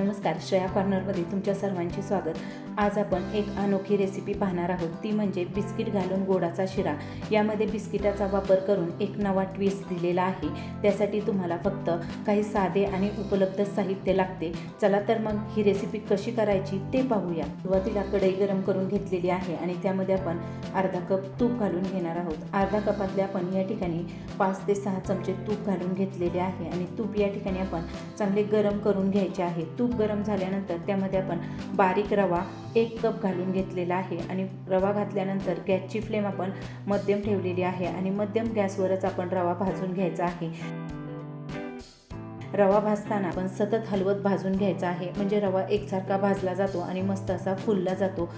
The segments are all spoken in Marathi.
नमस्कार श्रेया कॉर्नरमध्ये तुमच्या सर्वांचे स्वागत. आज आपण एक अनोखी रेसिपी पाहणार आहोत. ती म्हणजे बिस्किट घालून गोडाचा शिरा. यामध्ये बिस्किटाचा वापर करून एक नवा ट्विस्ट दिलेला आहे. त्यासाठी तुम्हाला फक्त काही साधे आणि उपलब्ध साहित्य लागते. चला तर मग ही रेसिपी कशी करायची ते पाहूया. सुरुवातीला कढई गरम करून घेतलेली आहे आणि त्यामध्ये आपण अर्धा कप तूप घालून घेणार आहोत. अर्धा कपातले आपण या ठिकाणी पाच ते सहा चमचे तूप घालून घेतलेले आहे आणि तूप या ठिकाणी आपण चांगले गरम करून घ्यायचे आहे. तूप गरम झाल्यानंतर त्यामध्ये आपण बारीक रवा एक कप घालून घेतलेला आहे आणि रवा घातल्यानंतर गॅसची फ्लेम आपण मध्यम ठेवलेली आहे आणि मध्यम गॅसवरच आपण रवा भाजून घ्यायचा आहे. रवा भाजताना आपण सतत हलवत भाजून घ्यायचा आहे. म्हणजे रवा एकसारखा भाजला जातो आणि मस्त असा फुलला जातो.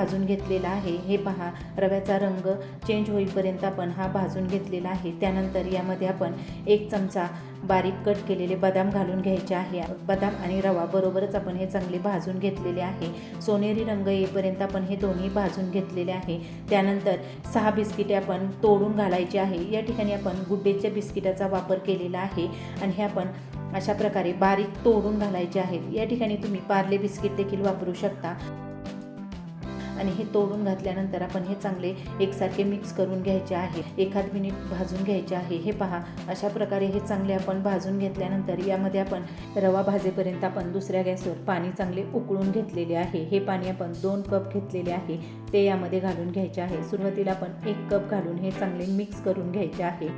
भाजून घेतलेला आहे. हे पहा रव्याचा रंग चेंज होईपर्यंत आपण हा भाजून घेतलेला आहे. त्यानंतर यामध्ये आपण एक चमचा बारीक कट केलेले बदाम घालून घ्यायचे आहे. बदाम आणि रवा बरोबरच आपण हे चांगले भाजून घेतलेले आहे. सोनेरी रंग येईपर्यंत आपण हे दोन्ही भाजून घेतलेले आहे. त्यानंतर सहा बिस्किटे आपण तोडून घालायचे आहे. या ठिकाणी आपण गुड्डेच्या बिस्किटाचा वापर केलेला आहे आणि हे आपण अशा प्रकारे बारीक तोडून घालायचे आहेत. या ठिकाणी तुम्ही पार्ले बिस्किट देखील वापरू शकता. आणि हे तोडून घातल्यानंतर आपण हे चांगले एकसारखे मिक्स करून घ्यायचे आहे. एखाद मिनिट भाजून घ्यायचे आहे. हे पहा अशा प्रकारे हे चांगले आपण भाजून घेतल्यानंतर यामध्ये आपण रवा भाजेपर्यंत आपण दुसऱ्या गॅसवर पाणी चांगले उकळून घेतलेले आहे. हे पाणी आपण दोन कप घेतलेले आहे. ते यामध्ये घालून घ्यायचे आहे. सुरुवातीला आपण एक कप घालून हे चांगले मिक्स करून घ्यायचे आहे.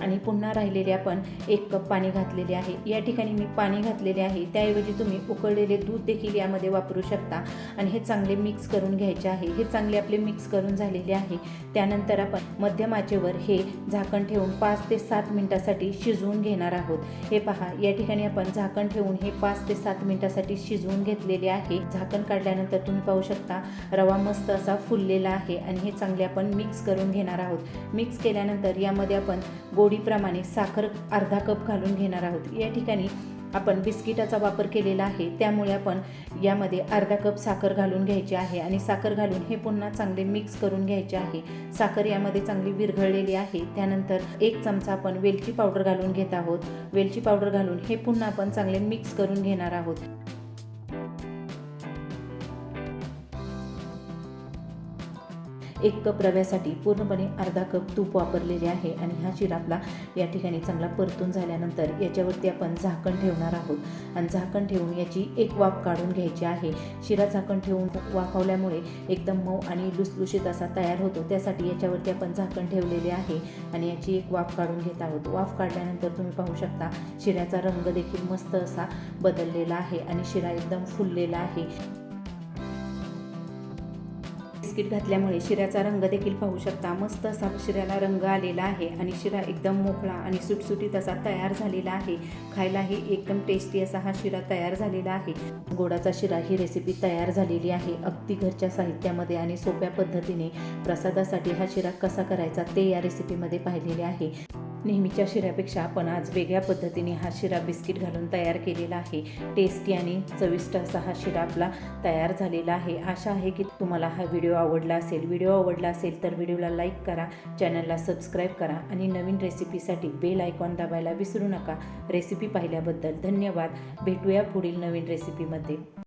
आणि पुन्हा राहिलेले आपण एक कप पाणी घातलेले आहे. या ठिकाणी मी पाणी घातलेले आहे. त्याऐवजी तुम्ही उकळलेले दूध देखील यामध्ये वापरू शकता. आणि हे चांगले मिक्स करून घ्यायचे आहे. हे चांगले आपले मिक्स करून झालेले आहे. त्यानंतर आपण मध्यम आचेवर हे झाकण ठेवून पाच ते सात मिनिटासाठी शिजवून घेणार आहोत. हे पहा या ठिकाणी आपण झाकण ठेवून हे पाच ते सात मिनिटासाठी शिजवून घेतलेले आहे. झाकण काढल्यानंतर तुम्ही पाहू शकता रवा मस्त असा फुललेला आहे आणि हे चांगले आपण मिक्स करून घेणार आहोत. मिक्स केल्यानंतर यामध्ये आपण गोडीप्रमाणे साखर अर्धा कप घालून घेणार आहोत. या ठिकाणी आपण बिस्किटाचा वापर केलेला आहे. त्यामुळे आपण यामध्ये अर्धा कप साखर घालून घ्यायची आहे आणि साखर घालून हे पुन्हा चांगले मिक्स करून घ्यायचे आहे. साखर यामध्ये चांगली विरघळलेली आहे. त्यानंतर एक चमचा आपण वेलची पावडर घालून घेत आहोत. वेलची पावडर घालून हे पुन्हा आपण चांगले मिक्स करून घेणार आहोत. एक कप रव्यासाठी पूर्णपणे अर्धा कप तूप वापरलेले आहे आणि हा शिरा आपला या ठिकाणी चांगला परतून झाल्यानंतर याच्यावरती आपण झाकण ठेवणार आहोत. आणि झाकण ठेवून याची एक वाफ काढून घ्यायची आहे. शिरा झाकण ठेवून वाफवल्यामुळे एकदम मऊ आणि लुसलुशीत असा तयार होतो. त्यासाठी याच्यावरती आपण झाकण ठेवलेले आहे आणि याची एक वाफ काढून घेत आहोत. वाफ काढल्यानंतर तुम्ही पाहू शकता शिऱ्याचा रंग देखील मस्त असा बदललेला आहे आणि शिरा एकदम फुललेला आहे. बिस्किट घातल्यामुळे शिऱ्याचा रंग देखील पाहू शकता. मस्त असा शिऱ्याला रंग आलेला आहे आणि शिरा एकदम मोकळा आणि सुटसुटीत असा तयार झालेला आहे. खायलाही एकदम टेस्टी असा हा शिरा तयार झालेला आहे. गोडाचा शिरा ही रेसिपी तयार झालेली आहे अगदी घरच्या साहित्यामध्ये आणि सोप्या पद्धतीने. प्रसादासाठी हा शिरा कसा करायचा ते या रेसिपीमध्ये पाहिलेले आहे. नेहमीच्या शिऱ्यापेक्षा आपण आज वेगळ्या पद्धतीने हा शिरा बिस्किट घालून तयार केलेला आहे. टेस्टी आणि चविष्ट असा हा शिरा आपला तयार झालेला आहे. आशा आहे की तुम्हाला हा व्हिडिओ आवडला असेल. व्हिडिओ आवडला असेल तर व्हिडिओला लाईक करा चॅनलला सबस्क्राईब करा आणि नवीन रेसिपीसाठी बेल आयकॉन दाबायला विसरू नका. रेसिपी पाहिल्याबद्दल धन्यवाद. भेटूया पुढील नवीन रेसिपीमध्ये